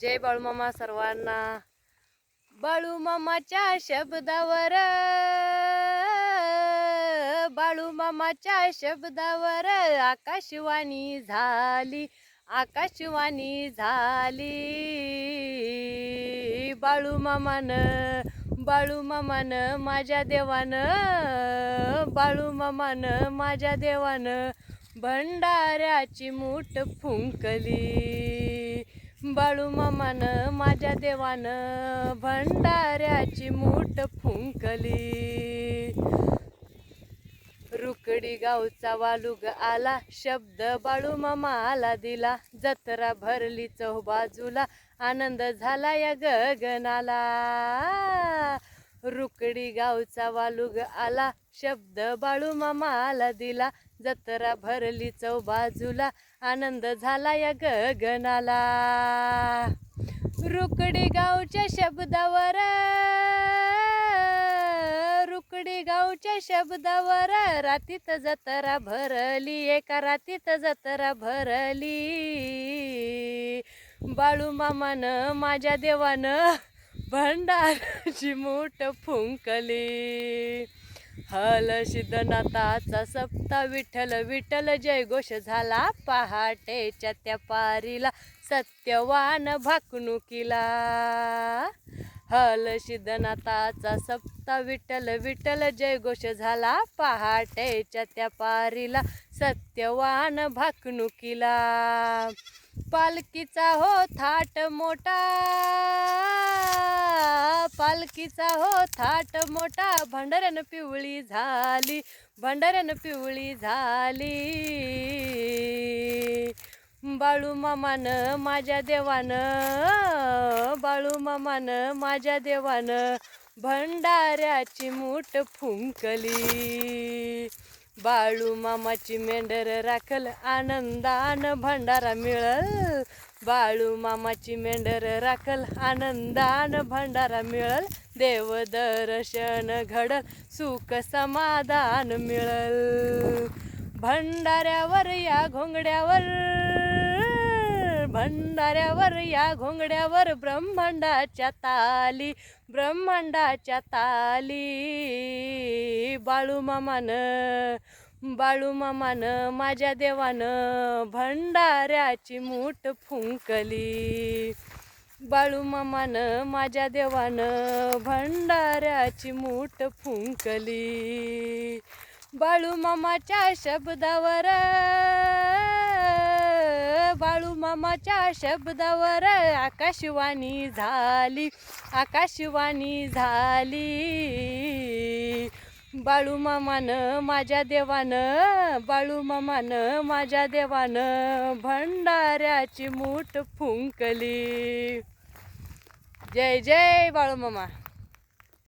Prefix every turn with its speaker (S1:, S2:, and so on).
S1: जय बाळूमामा सर्वांना. बाळूमामाच्या शब्दावर बाळूमामाच्या शब्दावर आकाशवाणी झाली आकाशवाणी झाली. बाळूमामान बाळूमामान माझ्या देवानं बाळूमामान माझ्या देवानं भंडाऱ्याची मूठ फुंकली. बाळूमामान माझ्या देवानं भंडाऱ्याची मूठ फुंकली. रुकडी गावचा वालुग आला शब्द बाळूमामा आला दिला. जत्रा भरली चौबाजूला आनंद झाला या गगनाला. रुकडी गावचा वालुग आला शब्द बाळूमामा आला दिला. जत्रा भरली चौबाजूला आनंद झाला या गगनाला. रुकडी गावच्या शब्दावर रुकडी गावच्या शब्दावर रातीत जत्रा भरली एका रातीत जत्रा भरली. बाळूमामान माझ्या देवानं भंडाराची मूठ फुंकली. हल सिद्धनाथाचा सप्ता विठ्ठल विठ्ठल जय घोष झाला पहाटेच्या त्या पारीला सत्यवान भाकणुकीला. हल सिद्धनाथाचा सप्ता विठ्ठल विठ्ठल जय घोष झाला पहाटेच्या त्या पारीला सत्यवान भाकणुकीला. पालकीचा हो थाट मोठा पालखीचा हो थाट मोठा भंडाऱ्यानं पिवळी झाली भंडाऱ्यानं पिवळी झाली. बाळूमामानं माझ्या देवानं बाळूमामानं माझ्या देवानं भंडाऱ्याची मूठ फुंकली. बाळू मामाची मेंढर राखल आनंदान भंडारा मिळल बाळू मामाची मेंढर राखल आनंदान भंडारा मिळल देव दर्शन घडल सुख समाधान मिळल. भंडाऱ्यावर या घोंगड्यावर भंडाऱ्यावर या घोंगड्यावर ब्रह्मांडाच्या ताली ब्रह्मांडाच्या ताली. बाळूमामानं बाळूमामानं माझ्या देवानं भंडाऱ्याची मूठ फुंकली. बाळूमामानं माझ्या देवानं भंडाऱ्याची मूठ फुंकली. बाळूमामाच्या शब्दावर बाळूमामाच्या शब्दावर आकाशवाणी झाली आकाशवाणी झाली. बाळूमामानं माझ्या देवानं बाळूमामानं माझ्या देवानं भंडाऱ्याची मूठ फुंकली. जय जय बाळू मामा.